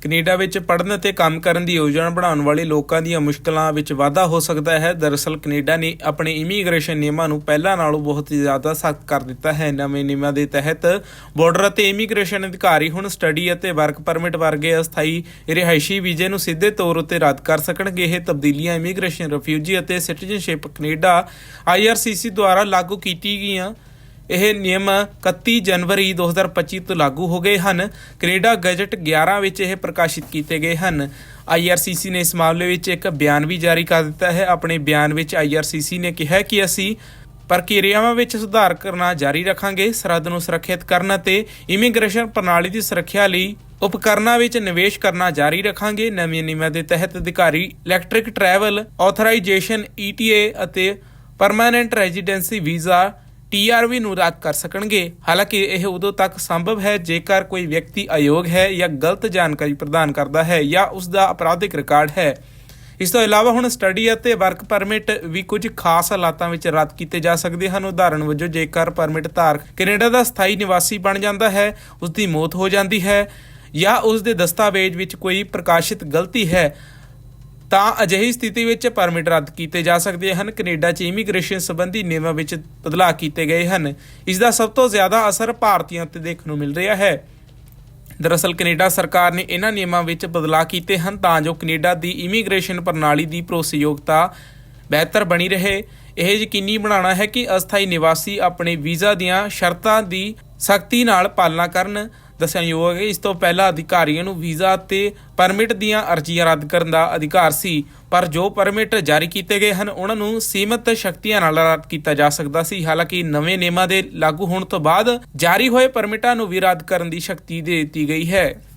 Canada ਵਿੱਚ ਪੜ੍ਹਨ ਅਤੇ ਕੰਮ ਕਰਨ ਦੀ ਯੋਜਨਾ ਬਣਾਉਣ ਵਾਲੇ ਲੋਕਾਂ ਦੀਆਂ ਮੁਸ਼ਕਲਾਂ ਵਿੱਚ ਵਾਧਾ ਹੋ ਸਕਦਾ ਹੈ। ਦਰਅਸਲ, ਕੈਨੇਡਾ ਨੇ ਆਪਣੇ ਇਮੀਗ੍ਰੇਸ਼ਨ ਨਿਯਮਾਂ ਨੂੰ ਪਹਿਲਾਂ ਨਾਲੋਂ ਬਹੁਤ ਜ਼ਿਆਦਾ ਸਖਤ ਕਰ ਦਿੱਤਾ ਹੈ। ਨਵੇਂ ਨਿਯਮਾਂ ਦੇ ਤਹਿਤ ਬਾਰਡਰ ਅਤੇ ਇਮੀਗ੍ਰੇਸ਼ਨ ਅਧਿਕਾਰੀ ਹੁਣ ਸਟੱਡੀ ਅਤੇ ਵਰਕ ਪਰਮਿਟ ਵਰਗੇ ਅਸਥਾਈ ਰਿਹਾਇਸ਼ੀ ਵੀਜ਼ੇ ਨੂੰ ਸਿੱਧੇ ਤੌਰ ਉੱਤੇ ਰੱਦ ਕਰ ਸਕਣਗੇ। ਇਹ ਤਬਦੀਲੀਆਂ ਇਮੀਗ੍ਰੇਸ਼ਨ, ਰਿਫਿਊਜੀ ਅਤੇ ਸਿਟੀਜ਼ਨਸ਼ਿਪ ਕੈਨੇਡਾ ਆਈਆਰਸੀਸੀ ਦੁਆਰਾ ਲਾਗੂ ਕੀਤੀ ਗਈਆਂ ਇਹ ਨਿਯਮ 31 ਜਨਵਰੀ 2025 ਤੋਂ ਲਾਗੂ ਹੋ ਗਏ ਹਨ। ਕੈਨੇਡਾ ਗਜਟ 11 ਵਿੱਚ ਇਹ ਪ੍ਰਕਾਸ਼ਿਤ ਕੀਤੇ ਗਏ ਹਨ। ਆਈਆਰਸੀਸੀ ਨੇ ਇਸ ਮਾਮਲੇ ਵਿੱਚ ਇੱਕ ਬਿਆਨ ਵੀ ਜਾਰੀ ਕਰ ਦਿੱਤਾ ਹੈ। ਆਪਣੇ ਬਿਆਨ ਵਿੱਚ ਆਈਆਰਸੀਸੀ ਨੇ ਕਿਹਾ ਕਿ ਅਸੀਂ ਪ੍ਰਕਿਰਿਆਵਾਂ ਵਿੱਚ ਸੁਧਾਰ ਕਰਨਾ ਜਾਰੀ ਰੱਖਾਂਗੇ, ਸਰਹੱਦ ਨੂੰ ਸੁਰੱਖਿਅਤ ਕਰਨ ਅਤੇ ਇਮੀਗ੍ਰੇਸ਼ਨ ਪ੍ਰਣਾਲੀ ਦੀ ਸੁਰੱਖਿਆ ਲਈ ਉਪਕਰਨਾਂ ਵਿੱਚ ਨਿਵੇਸ਼ ਕਰਨਾ ਜਾਰੀ ਰੱਖਾਂਗੇ। ਨਵੇਂ ਨਿਯਮਾਂ ਦੇ ਤਹਿਤ ਅਧਿਕਾਰੀ ਇਲੈਕਟ੍ਰਿਕ ਟਰੈਵਲ, ਆਥੋਰਾਈਜੇਸ਼ਨ ETA ਅਤੇ ਪਰਮਾਨੈਂਟ ਰੈਜ਼ੀਡੈਂਸੀ ਵੀਜ਼ਾ TRV ਨੂੰ ਰੱਦ ਕਰ ਸਕਣਗੇ। ਹਾਲਾਂਕਿ ਇਹ ਉਦੋਂ ਤੱਕ ਸੰਭਵ ਹੈ ਜੇਕਰ ਕੋਈ ਵਿਅਕਤੀ ਅਯੋਗ ਹੈ ਜਾਂ ਗਲਤ ਜਾਣਕਾਰੀ ਪ੍ਰਦਾਨ ਕਰਦਾ ਹੈ ਜਾਂ ਉਸ ਦਾ ਅਪਰਾਧਿਕ ਰਿਕਾਰਡ ਹੈ। ਇਸ ਤੋਂ ਇਲਾਵਾ ਹੁਣ ਸਟੱਡੀ ਅਤੇ ਵਰਕ ਪਰਮਿਟ ਵੀ ਕੁਝ ਖਾਸ ਹਾਲਾਤਾਂ ਵਿੱਚ ਰੱਦ ਕੀਤੇ ਜਾ ਸਕਦੇ ਹਨ। ਉਦਾਹਰਣ ਵਜੋਂ, ਜੇਕਰ ਪਰਮਿਟ ਧਾਰਕ ਕੈਨੇਡਾ ਦਾ ਸਥਾਈ ਨਿਵਾਸੀ ਬਣ ਜਾਂਦਾ ਹੈ ਉਸ ਦੀ ਮੌਤ ਹੋ ਜਾਂਦੀ ਹੈ ਜਾਂ ਉਸ ਦੇ ਦਸਤਾਵੇਜ਼ ਵਿੱਚ ਕੋਈ ਪ੍ਰਕਾਸ਼ਿਤ ਗਲਤੀ ਹੈ ਤਾਂ ਅਜਿਹੀ ਸਥਿਤੀ ਵਿੱਚ ਪਰਮਿਟ ਰੱਦ ਕੀਤੇ ਜਾ ਸਕਦੇ ਹਨ। ਕੈਨੇਡਾ 'ਚ ਇਮੀਗ੍ਰੇਸ਼ਨ ਸੰਬੰਧੀ ਨਿਯਮਾਂ ਵਿੱਚ ਬਦਲਾਅ ਕੀਤੇ ਗਏ ਹਨ। ਇਸ ਦਾ ਸਭ ਤੋਂ ਜ਼ਿਆਦਾ ਅਸਰ ਭਾਰਤੀਆਂ 'ਤੇ ਦੇਖਣ ਨੂੰ ਮਿਲ ਰਿਹਾ ਹੈ। ਦਰਅਸਲ ਕੈਨੇਡਾ ਸਰਕਾਰ ਨੇ ਇਹਨਾਂ ਨਿਯਮਾਂ ਵਿੱਚ ਬਦਲਾਅ ਕੀਤੇ ਹਨ ਤਾਂ ਜੋ ਕੈਨੇਡਾ ਦੀ ਇਮੀਗ੍ਰੇਸ਼ਨ ਪ੍ਰਣਾਲੀ ਦੀ ਭਰੋਸੇਯੋਗਤਾ ਬਿਹਤਰ ਬਣੀ ਰਹੇ। ਇਹ ਯਕੀਨੀ ਬਣਾਉਣਾ ਹੈ ਕਿ ਅਸਥਾਈ ਨਿਵਾਸੀ ਆਪਣੇ ਵੀਜ਼ਾ ਦੀਆਂ ਸ਼ਰਤਾਂ ਦੀ ਸਖਤੀ ਨਾਲ ਪਾਲਣਾ ਕਰਨ ਦੱਸਣਯੋਗ ਹੈ ਕਿ ਇਸ ਤੋਂ ਪਹਿਲਾਂ ਅਧਿਕਾਰੀਆਂ ਨੂੰ ਵੀਜ਼ਾ ਅਤੇ ਪਰਮਿਟ ਦੀਆਂ ਅਰਜ਼ੀਆਂ ਰੱਦ ਕਰਨ ਦਾ ਅਧਿਕਾਰ ਸੀ, ਪਰ ਜੋ ਪਰਮਿਟ ਜਾਰੀ ਕੀਤੇ ਗਏ ਹਨ, ਉਹਨਾਂ ਨੂੰ ਸੀਮਤ ਸ਼ਕਤੀਆਂ ਨਾਲ ਰੱਦ ਕੀਤਾ ਜਾ ਸਕਦਾ ਸੀ। ਹਾਲਾਂਕਿ ਨਵੇਂ ਨਿਯਮਾਂ ਦੇ ਲਾਗੂ ਹੋਣ ਤੋਂ ਬਾਅਦ ਜਾਰੀ ਹੋਏ ਪਰਮਿਟਾਂ ਨੂੰ ਵੀ ਰੱਦ ਕਰਨ ਦੀ ਸ਼ਕਤੀ ਦੇ ਦਿੱਤੀ ਗਈ ਹੈ।